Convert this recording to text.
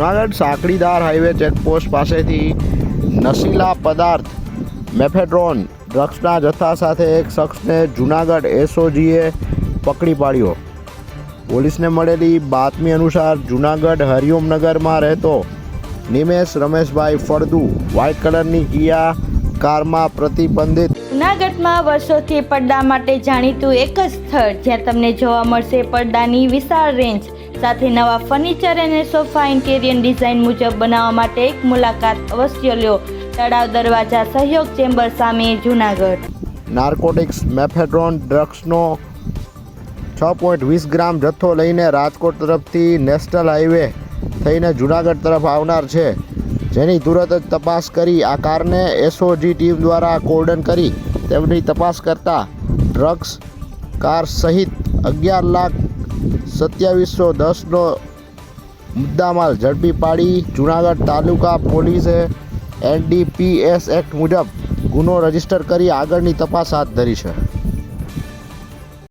Junagadh સાંકડીદાર highway checkpost પાસેથી નશીલા પદાર્થ, મેફેડ્રોન, ડ્રગ્સના જથ્થા સાથે એક શખ્સને જુનાગઢ એસઓજીએ પકડી પાડ્યો. પોલીસને મળેલી બાતમી અનુસાર જુનાગઢ હરિઓમનગરમાં રહેતો નિમેશ રમેશભાઈ ફળદુ વ્હાઇટ કલરની કિયા કારમાં પ્રતિબંધિત જૂનાગઢમાં વર્ષોથી પડદા માટે જાણીતું એક જ સ્થળ જ્યાં તમને જોવા મળશે પડદાની વિશાળ રેન્જ સાથે નવા ફર્નિચર અને સોફા ઇન્ટેરિયર ડિઝાઇન મુજબ બનાવવા માટે એક મુલાકાત અવશ્ય લ્યો તળાવ દરવાજા સહયોગ ચેમ્બર સામે જૂનાગઢ. નાર્કોટિક્સ મેફેડ્રોન ડ્રગ્સનો છ પોઈન્ટ વીસ ગ્રામ જથ્થો લઈને રાજકોટ તરફથી નેશનલ હાઈવે થઈને જુનાગઢ તરફ આવનાર છે. જેની તુરત જ તપાસ કરી આ કારને એસઓજી ટીમ દ્વારા કોર્ડન કરી તેમની તપાસ કરતા ડ્રગ્સ કાર સહિત અગિયાર લાખ સત્યાવીસો દસનો મુદ્દામાલ ઝડપી પાડી જુનાગઢ તાલુકા પોલીસે એનડીપીએસ એક્ટ મુજબ ગુનો રજિસ્ટર કરી આગળની તપાસ હાથ ધરી છે.